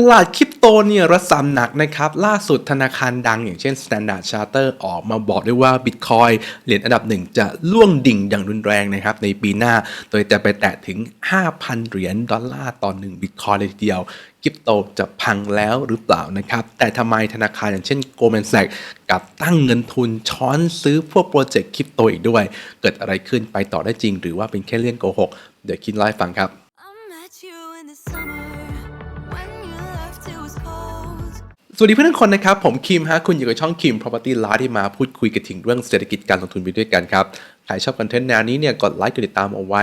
ตลาดคริปโตเนี่ยระสำหนักนะครับ ล่าสุดธนาคารดังอย่างเช่น Standard Charter ออกมาบอกด้วยว่า Bitcoin เหรียญอันดับหนึ่งจะล่วงดิ่งอย่างรุนแรงนะครับ ในปีหน้า โดยจะไปแตะถึง 5,000 เหรียญดอลลาร์ต่อ1 Bitcoin เลยทีเดียวคริปโตจะพังแล้วหรือเปล่านะครับ แต่ทำไมธนาคารอย่างเช่น Goldman Sachs กลับตั้งเงินทุนช้อนซื้อพวกโปรเจกต์คริปโตอีกด้วย เกิดอะไรขึ้นไปต่อได้จริง หรือว่าเป็นแค่เรื่องโกหกเดี๋ยวคิดไล่าให้ฟังครับ สวัสดีเพื่อนทุกคนนะครับ ผมคิมฮะคุณอยู่กับช่องคิม Property Live ที่มาพูดคุยกันถึงเรื่องเศรษฐกิจการลงทุนไปด้วยกันครับ ใครชอบคอนเทนต์แนวนี้เนี่ยกดไลค์กดติดตามเอาไว้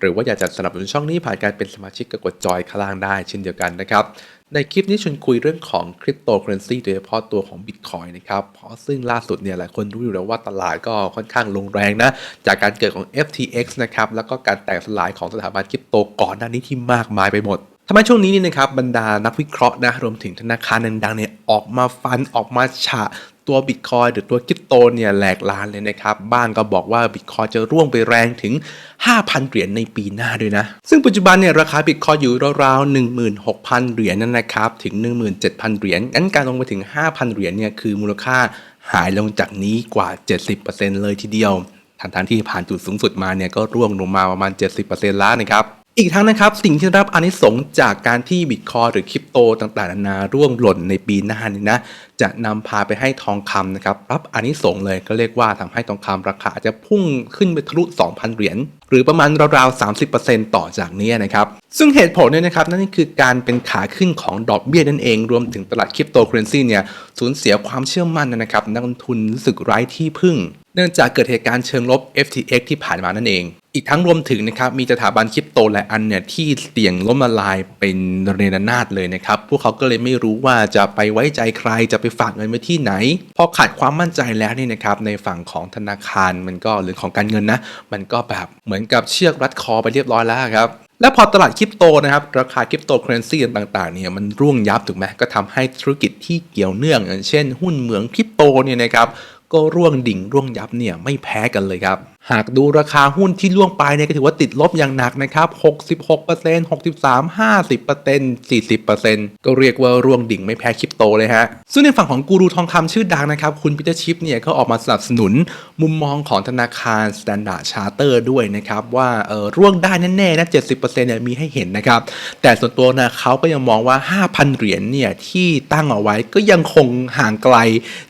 หรือว่าอยากจะสนับสนุนช่องนี้ผ่านการเป็นสมาชิกก็กดจอยข้างล่างได้เช่นเดียวกันนะครับ ในคลิปนี้ชวนคุยเรื่องของคริปโตเคอเรนซีโดยเฉพาะตัวของ Bitcoin นะครับ เพราะซึ่งล่าสุดเนี่ยหลายคนรู้อยู่แล้วว่าตลาดก็ค่อนข้างลงแรงนะ จากการเกิดของ FTX นะครับ แล้วก็การแตกสลายของสถาบันคริปโตก่อนหน้านี้ที่มากมายไปหมดทำไมช่วงนี้นี่นะครับบรรดานักวิเคราะห์นะรวมถึงธนาคารดังๆเนี่ย ออกมาฟันออกมาฉะตัวบิตคอยหรือตัวคริปโตเนี่ยแหลกลานเลยนะครับ บ้างก็บอกว่าบิตคอยจะร่วงไปแรงถึง 5,000 เหรียญในปีหน้าด้วยนะ ซึ่งปัจจุบันเนี่ยราคาบิตคอยอยู่ราวๆ 16,000 เหรียญนั่นนะครับ ถึง 17,000 เหรียญงั้นการลงไปถึง 5,000 เหรียญเนี่ยคือมูลค่าหายลงจากนี้กว่า 70%เลยทีเดียวทันทันๆที่ผ่านจุดสูงสุดมาเนี่ยก็ร่วงลงมาประมาณ 70%แล้วนะครับ อีกทั้งนะครับ สิ่งที่รับอานิสงจากการที่บิตคอยหรือคริปโตต่างๆนานาร่วงหล่นในปีหน้านี้นะจะนำพาไปให้ทองคำนะครับรับอานิสงเลยก็เรียกว่าทำให้ทองคำราคาอาจจะพุ่งขึ้นไปทะลุ 2,000 เหรียญหรือประมาณราวๆ 30%ต่อจากนี้นะครับซึ่งเหตุผลเนี่ยนะครับนั่นคือการเป็นขาขึ้นของดอกเบี้ยนั่นเอง รวมถึงตลาดคริปโตเคอเรนซีเนี่ยสูญเสียความเชื่อมั่นนะครับนักลงทุนรู้สึกไร้ที่พึ่ง เนื่องจากเกิดเหตุการณ์เชิงลบ FTX ที่ผ่านมานั่นเอง อีกทั้งรวมถึงนะครับมีสถาบันคริปโตหลายอันเนี่ยที่เสี่ยงล้มละลายเป็นเรนนาดเลยนะครับ พวกเขาก็เลยไม่รู้ว่าจะไปไว้ใจใครจะไปฝากเงินไว้ที่ไหน พอขาดความมั่นใจแล้วนี่นะครับในฝั่งของธนาคารมันก็หรือของการเงินนะ มันก็แบบเหมือนกับเชือกรัดคอไปเรียบร้อยแล้วครับและพอตลาดคริปโตนะครับราคาคริปโตเคอเรนซีต่างๆเนี่ยมันร่วงยับถูกไหมก็ทำให้ธุรกิจที่เกี่ยวเนื่องอย่างเช่น หุ้นเหมืองคริปโตเนี่ยนะครับก็ร่วงดิ่งร่วงยับเนี่ยไม่แพ้กันเลยครับ หากดูราคาหุ้นที่ล่วงไปเนี่ยก็ถือว่าติดลบอย่างหนักนะครับ 66% 63 50% 40%ก็เรียกว่าร่วงดิ่งไม่แพ้คริปโตเลยฮะ ซึ่งในฝั่งของกูรูทองคำชื่อดังนะครับ คุณพีเตอร์ชิปเนี่ยก็ออกมาสนับสนุนมุมมองของธนาคาร Standard Charter ด้วยนะครับ ว่าเออร่วงได้แน่ๆนะ70%เนี่ยมีให้เห็นนะครับ แต่ส่วนตัวนะเขาก็ยังมองว่า 5,000 เหรียญเนี่ยที่ตั้งเอาไว้ก็ยังคงห่างไกล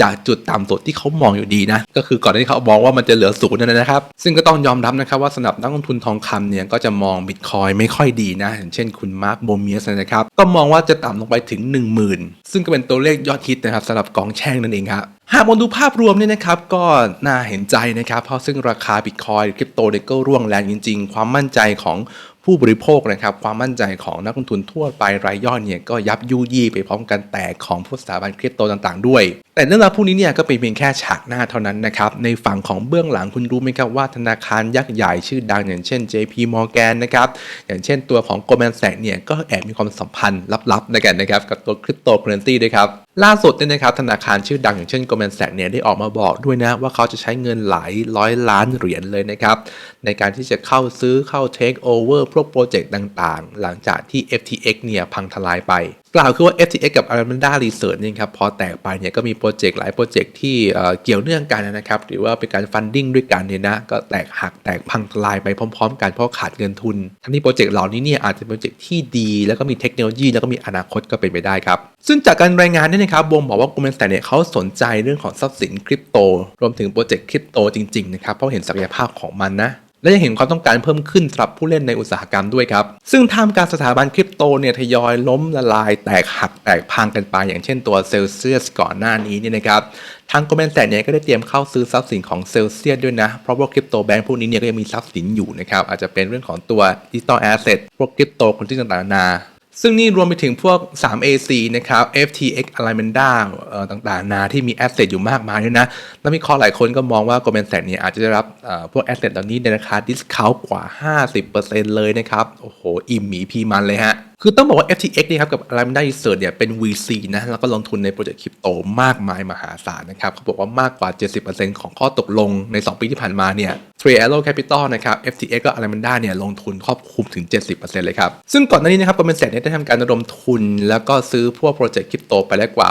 จากจุดต่ำสุดที่เขามองอยู่ดีนะก็คือก่อนหน้านี้เขามองว่ามันจะเหลือศูนย์นั่นนะครับ ซึ่งก็ต้องยอมรับนะครับว่าสำหรับนักลงทุนทองคำเนี่ยก็จะมองบิตคอยไม่ค่อยดีนะอย่างเช่นคุณมาร์คโบเมียสนะครับ ก็มองว่าจะต่ำลงไปถึง 10,000 ซึ่งก็เป็นตัวเลขยอดฮิตนะครับสำหรับกองแช่งนั่นเองครับหากมองดูภาพรวมเนี่ยนะครับก็น่าเห็นใจนะครับ เพราะซึ่งราคาบิตคอยคริปโตเนี่ยก็ร่วงแรงจริง ๆ ความมั่นใจของผู้บริโภคนะครับ ความมั่นใจของนักลงทุนทั่วไปรายย่อยเนี่ยก็ยับยุยี่ไปพร้อมกันแตกของพวกสถาบันคริปโตต่างๆ ด้วย แต่เรื่องราวพวกนี้เนี่ยก็เป็นเพียงแค่ฉากหน้าเท่านั้นนะครับ ในฝั่งของเบื้องหลังคุณรู้ไหมครับว่าธนาคารยักษ์ใหญ่ชื่อดังอย่างเช่น JP Morgan นะครับ อย่างเช่นตัวของ Goldman Sachs เนี่ยก็แอบมีความสัมพันธ์ลับๆในกันนะครับ กับตัวคริปโตเคอเรนซีด้วยครับล่าสุดเนี่ยนะครับธนาคารชื่อดังอย่างเช่น Goldman Sachs เนี่ยได้ออกมาบอกด้วยนะว่าเขาจะใช้เงินหลายร้อยล้านเหรียญเลยนะครับในการที่จะเข้าซื้อเข้า take over พวกโปรเจกต์ต่างๆ หลังจากที่ FTX เนี่ยพังทลายไป กล่าวคือว่า FTX กับ Alameda Research นี่ครับพอแตกไปเนี่ยก็มีโปรเจกต์หลายโปรเจกต์ที่เเกี่ยวเนื่องกันนะครับหรือว่าเป็นการฟันดิ้งด้วยกันเนี่ยนะก็แตกหักแตกพังทลายไปพร้อม ๆ กันเพราะขาดเงินทุน ทั้งนี้โปรเจกต์เหล่านี้เนี่ยอาจจะเป็นโปรเจกต์ที่ดี แล้วก็มีเทคโนโลยี แล้วก็มีอนาคตก็เป็นไปได้ครับ ซึ่งจากการรายงานเนี่ยนะครับวงบอกว่า Goldman Sachs เนี่ยเขาสนใจเรื่องของทรัพย์สินคริปโตรวมถึงโปรเจกต์คริปโตจริงๆนะครับเพราะเห็นศักยภาพของมันนะ และยังเห็นความต้องการเพิ่มขึ้นสำหรับผู้เล่นในอุตสาหกรรมด้วยครับ ซึ่งท่ามกลางสถาบันคริปโตเนี่ยทยอยล้มละลายแตกหักแตกพังกันไปอย่างเช่นตัวเซลเซียสก่อนหน้านี้เนี่ยนะครับทางโกลแมนแสกเนี่ยก็ได้เตรียมเข้าซื้อทรัพย์สินของเซลเซียสด้วยนะ เพราะว่าคริปโตแบงก์พวกนี้เนี่ยก็ยังมีทรัพย์สินอยู่นะครับอาจจะเป็นเรื่องของตัวดิจิตอลแอสเซทพวกคริปโตคนที่ต่างๆนานา ซึ่งนี่รวมไปถึงพวก 3AC นะครับ FTX Alameda ต่างๆ นาที่มีแอสเซทอยู่มากมายด้วยนะ แล้วมีคอหลายคนก็มองว่า Goldman Sachs เนี่ยอาจจะได้รับพวกแอสเซทเหล่านี้ในราคาดิสคาวกว่า 50%เลยนะครับ โอ้โห อิ่มหมีพีมันเลยฮะคือต้องบอกว่า FTX นี่ครับกับ Alameda Research เนี่ยเป็น VC นะแล้วก็ลงทุนในโปรเจกต์คริปโตมากมายมหาศาลนะครับเขาบอกว่ามากกว่า 70%ของข้อตกลงใน 2 ปีที่ผ่านมาเนี่ย Three Arrow Capital นะครับ FTX ก็ Alameda เนี่ยลงทุนครอบคลุมถึง 70%เลยครับ ซึ่งก่อนหน้านี้นะครับ Goldman Sachs เนี่ยได้ทำการระดมทุน แล้วก็ซื้อพวกโปรเจกต์คริปโตไปแล้วกว่า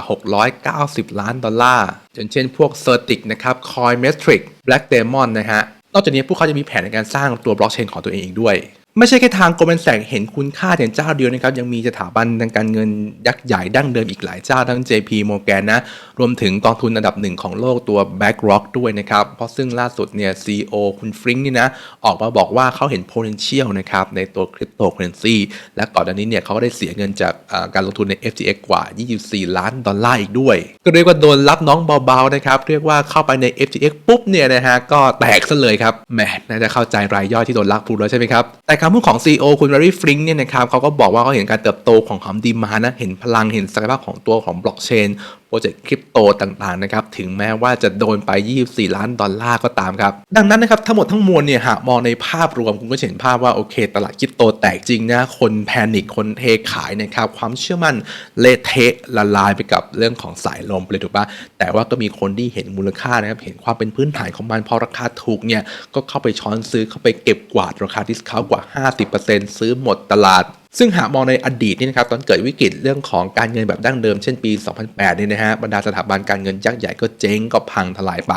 690 ล้านดอลลาร์อย่างเช่นพวก Certic นะครับ Coinmetric Black Diamond นะฮะนอกจากนี้พวกเขาจะมีแผนในการสร้างตัวบล็อกเชนของตัวเองอีกด้วย ไม่ใช่แค่ทาง Goldman Sachs เห็นคุณค่าอย่างเจ้าเดียวนะครับ ยังมีสถาบันทางการเงินยักษ์ใหญ่ดั้งเดิมอีกหลายเจ้าทั้ง JP Morgan นะ รวมถึงกองทุนอันดับหนึ่งของโลกตัว BlackRock ด้วยนะครับ เพราะซึ่งล่าสุดเนี่ย CEO คุณฟริงค์นี่นะ ออกมาบอกว่าเขาเห็น potential นะครับ ในตัว cryptocurrency และก่อนหน้านี้เนี่ยเขาก็ได้เสียเงินจากการลงทุนใน FTX กว่า 24 ล้านดอลลาร์อีกด้วย ก็เรียกว่าโดนรับน้องเบาๆนะครับเรียกว่าเข้าไปใน FTX ปุ๊บเนี่ยนะฮะก็แตกซะเลยครับแหมน่าจะเข้าใจรายย่อยที่โดนลักพูดแล้วใช่ไหมครับแต่คำพูดของ CEO คุณแบรรี่ฟริงเนี่ยนะครับเขาก็บอกว่าเขาเห็นการเติบโตของความดีมานะ เห็นพลังเห็นศักยภาพของตัวของบล็อกเชน รเจกต์คริปโตต่างๆนะครับถึงแม้ว่าจะโดนไป 24 ล้านดอลลาร์ก็ตามครับ ดังนั้นนะครับทั้งหมดทั้งมวลเนี่ยหากมองในภาพรวมคุณก็เห็นภาพว่าโอเค ตลาดคริปโตแตกจริงนะคนแพนิคคนเทขายนะครับความเชื่อมั่นเละเทะละลายไปกับเรื่องของสายลมไปเลยถูกปะแต่ว่าก็มีคนที่เห็นมูลค่านะครับเห็นความเป็นพื้นฐานของมันพอราคาถูกเนี่ยก็เข้าไปช้อนซื้อเข้าไปเก็บกวาดราคาดิสคาวกว่า 50%ซื้อหมดตลาด ซึ่งหากมองในอดีตนี่นะครับตอนเกิดวิกฤตเรื่องของการเงินแบบดั้งเดิมเช่นปี 2008เนี่ยนะฮะบรรดาสถาบันการเงินยักษ์ใหญ่ก็เจ๊งก็พังทลายไป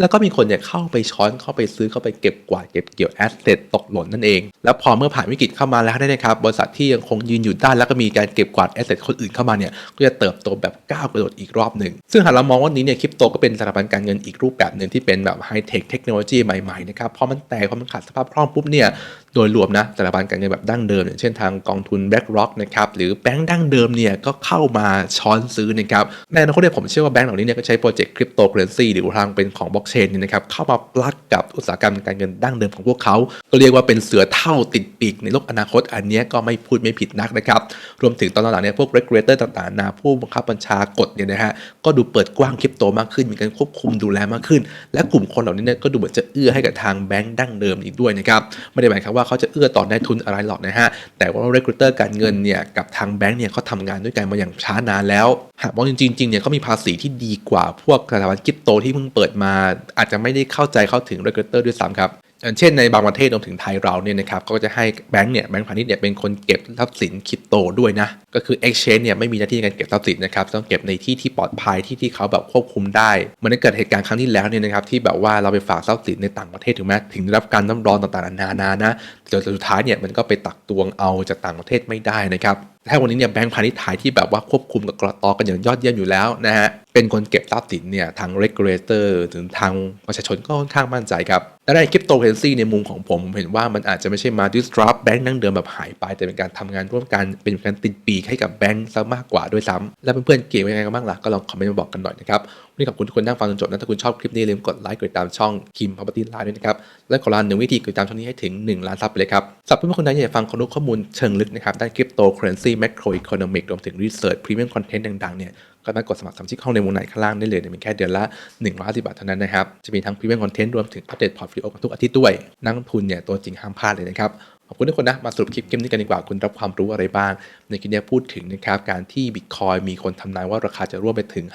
แล้วก็มีคนเนี่ยเข้าไปช้อนเข้าไปซื้อเข้าไปเก็บกวาดเก็บเกี่ยวแอสเซทตกหล่นนั่นเอง แล้วพอเมื่อผ่านวิกฤตเข้ามาแล้วนี่นะครับบริษัทที่ยังคงยืนอยู่ได้แล้วก็มีการเก็บกวาดแอสเซทคนอื่นเข้ามาเนี่ยก็จะเติบโตแบบก้าวกระโดดอีกรอบหนึ่งซึ่งหากเรามองว่านี้เนี่ยคริปโตก็เป็นสถาบันการเงินอีกรูปแบบหนึ่งที่เป็นแบบไฮเทคเทคโนโลยีใหม่ๆนะครับพอมันแตกพอมันขาดสภาพคล่องปุ๊บเนี่ย โดยรวมนะสถาบันการเงินแบบดั้งเดิมอย่างเช่นทางกองทุน BlackRock นะครับหรือแบงก์ดั้งเดิมเนี่ยก็เข้ามาช้อนซื้อนะครับในอนาคตเนี่ยผมเชื่อว่าแบงก์เหล่านี้เนี่ยก็ใช้โปรเจกต์คริปโตเคอเรนซีหรือทางเป็นของบล็อกเชนเนี่ยนะครับเข้ามาปลักกับอุตสาหกรรมการเงินดั้งเดิมของพวกเขาก็เรียกว่าเป็นเสือเท่าติดปีกในโลกอนาคตอันนี้ก็ไม่พูดไม่ผิดนักนะครับรวมถึงตอนหลังเนี่ยพวก regulator ต่างๆนาผู้บังคับบัญชากฎเนี่ยนะฮะก็ดูเปิดกว้างคริปโตมากขึ้น มีการควบคุมดูแลมากขึ้น และกลุ่มคนเหล่านี้เนี่ยก็ดูเหมือนจะเอื้อให้กับทางแบงก์ดั้งเดิมอีกด้วยนะครับไม่ได้หมายความว่าเขาจะเอื้อต่อได้ทุนอะไรหรอกนะฮะ แต่ว่า recruiter การเงินเนี่ยกับทางแบงก์เนี่ยเขาทำงานด้วยกันมาอย่างช้านานแล้ว หากมองจริงๆเนี่ยเขามีภาษีที่ดีกว่าพวกสถาบันคริปโตที่เพิ่งเปิดมา อาจจะไม่ได้เข้าใจเข้าถึง recruiter ด้วยซ้ำครับ เช่นในบางประเทศรวมถึงไทยเราเนี่ยนะครับก็จะให้แบงก์เนี่ยแบงก์พาณิชย์เนี่ยเป็นคนเก็บทรัพย์สินคริปโตด้วยนะ ก็คือ exchange เนี่ยไม่มีหน้าที่ในการเก็บทรัพย์สินนะครับต้องเก็บในที่ที่ปลอดภัยที่ที่เขาแบบควบคุมได้เหมือนเกิดเหตุการณ์ครั้งที่แล้วเนี่ยนะครับที่แบบว่าเราไปฝากทรัพย์สินในต่างประเทศถึงแม้ถึงได้รับการน้ำร้อนต่างๆนานานานะแต่สุดท้ายเนี่ยมันก็ไปตักตวงเอาจากต่างประเทศไม่ได้นะครับถ้าวันนี้เนี่ยแบงก์พาณิชย์ไทยที่แบบว่าควบคุมกับกรตกันอย่างยอดเยี่ยมอยู่แล้วนะฮะ เป็นคนเก็บทรัพย์สินเนี่ยทางเรกูเลเตอร์ถึงทางประชาชนก็ค่อนข้างมั่นใจครับและในคริปโตเคอเรนซีในมุมของผมผมเห็นว่ามันอาจจะไม่ใช่มาดิสทรัพแบงก์ดั้งเดิมแบบหายไป แต่เป็นการทำงานร่วมกันเป็นการติดปีกให้กับแบงก์ซะมากกว่าด้วยซ้ำแล้วเพื่อนๆเก่งยังไงกันบ้างล่ะก็ลองคอมเมนต์มาบอกกันหน่อยนะครับ วันนี้ขอบคุณทุกคนนั่งฟังจนจบนะถ้าคุณชอบคลิปนี้ลืมกดไลค์กดติดตามช่อง Kim Property Live ด้วยนะครับและขอลาหนึ่งวิธีกดติดตามช่องนี้ให้ถึง 1 ล้านซับไปเลยครับสำหรับเพื่อนๆคนใดอยากฟังความรู้ข้อมูลเชิงลึกนะครับด้านคริปโตเคอเรนซีแมคโครอีโคโนมิกรวมถึงรีเสิร์ชพรีเมียมคอนเทนต์ดังๆเนี่ยก็มากดสมัครสมาชิกห้องในวงไหนข้างล่างได้เลยเนี่ยเป็นแค่เดือนละ150บาทเท่านั้นนะครับ จะมีทั้งพรีเมียมคอนเทนต์รวมถึงอัปเดตพอร์ตฟิโอกันทุกอาทิตย์ด้วย นักลงทุนเนี่ยตัวจริงห้ามพลาดเลยนะครับ ขอบคุณทุกคนนะ มาสรุปคลิปเกมนี้กันดีกว่า คุณรับความรู้อะไรบ้าง ในคลิปนี้พูดถึงนะครับ การที่บิตคอยมีคนทำนายว่าราคาจะร่วงไปถึง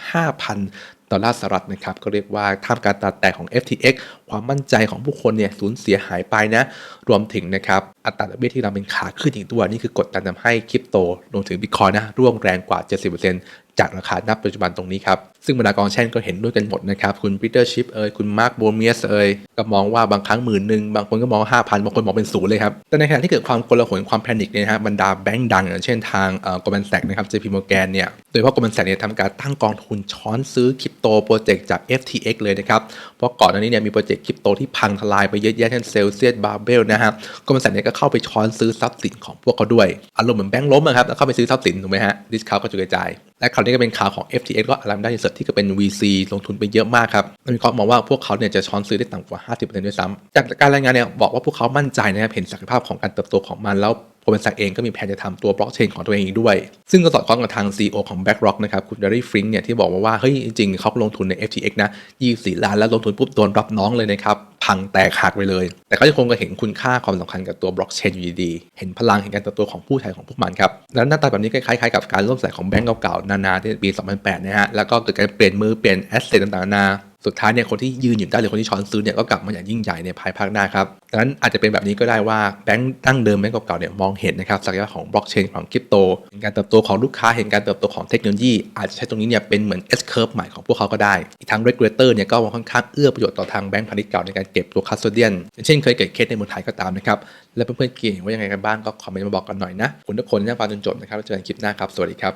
5,000 ดอลลาร์สหรัฐนะครับก็เรียกว่าท่ามกลารตาแตกของ FTX ความมั่นใจของผู้คนเนี่ยสูญเสียหายไปนะ รวมถึงนะครับอัตราดอกเบี้ยที่เราเป็นขาขึ้นอีกด้วนี่คือกดดันทำให้คริปโตรวมถึงบิตคอยนะร่วงแรงกว่า 70%จากราคาณปัจจุบันตรงนี้ครับ ซึ่งบรรดากองแช่งก็เห็นด้วยกันหมดนะครับ คุณปีเตอร์ชิปเอ่ยคุณมาร์คโบเมียสเอ่ยก็มองว่าบางครั้งหมื่นหนึ่งบางคนก็มองห้าพันบางคนมองเป็นศูนย์เลยครับ แต่ในขณะที่เกิดความโกลาหลความแพนิคเนี่ยนะฮะบรรดาแบงก์ดังอย่างเช่นทางเอ่อ Goldman Sachs นะครับ JP Morgan เนี่ยโดยเฉพาะ Goldman Sachs เนี่ยทำการตั้งกองทุนช้อนซื้อคริปโตโปรเจกต์จาก FTX เลยนะครับ เพราะก่อนหน้านี้เนี่ยมีโปรเจกต์คริปโตที่พังทลายไปเยอะแยะเช่นเซลเซียสบาร์เบลนะฮะ Goldman Sachs เนี่ยก็เข้าไปช้อนซื้อทรัพย์สินของพวกเขาด้วย อารมณ์เหมือนแบงก์ล้มอะครับแล้วเข้าไปซื้อทรัพย์สินถูกไหมฮะดิสคาวก็จะกระจาย และคราวนี้ก็เป็นข่าวของ FTX ก็อารามได้เสิร์ที่ก็เป็น VC ลงทุนไปเยอะมากครับนักวิเคราะห์มองว่าพวกเขาเนี่ยจะช้อนซื้อได้ต่ำกว่า 50%ด้วยซ้ำจากการรายงานเนี่ยบอกว่าพวกเขามั่นใจนะครับเห็นศักยภาพของการเติบโตของมันแล้ว โกลแมนแซกเองก็มีแผนจะทำตัวบล็อกเชนของตัวเองอีกด้วย ซึ่งก็สอดคล้องกับทาง CEO ของ BlackRock นะครับคุณ Larry Fink เนี่ยที่บอกมาว่าเฮ้ยจริงๆเขาลงทุนใน FTX นะ24ล้านแล้วลงทุนปุ๊บโดนรับน้องเลยนะครับพังแตกหักไปเลย แต่ก็ยังคงก็เห็นคุณค่าความสำคัญกับตัวบล็อกเชนอยู่ดีเห็นพลังเห็นการเติบโตของผู้ใช้ของพวกมันครับแล้วหน้าตาแบบนี้คล้ายๆกับการร่วมสายของแบงก์เก่าๆนานาที่ปี 2008นะฮะแล้วก็เกิดการเปลี่ยนมือเปลี่ยนแอสเซทต่างๆนานา สุดท้ายเนี่ยคนที่ยืนอยู่ได้หรือคนที่ช้อนซื้อเนี่ยก็กลับมาอย่างยิ่งใหญ่ในภายภาคหน้าครับดังนั้นอาจจะเป็นแบบนี้ก็ได้ว่าแบงก์ตั้งเดิมแบงก์เก่าๆเนี่ยมองเห็นนะครับศักยภาพของบล็อกเชนของคริปโตเห็นการเติบโตของลูกค้าเห็นการเติบโตของเทคโนโลยีอาจจะใช้ตรงนี้เนี่ยเป็นเหมือน S curve ใหม่ของพวกเขาก็ได้ อีกทั้ง regulator เนี่ยก็ค่อนข้างเอื้อประโยชน์ต่อทางแบงก์พาณิชย์เก่าในการเก็บตัว custodian อย่างเช่นเคยเกิดเคสในเมืองไทยก็ตามนะครับและเพื่อนๆเก่งว่ายังไงกันบ้างก็คอมเมนต์มาบอกกันหน่อยนะคุณทุกคนที่ฟังจนจบนะครับเจอกันคลิปหน้าครับสวัสดีครับ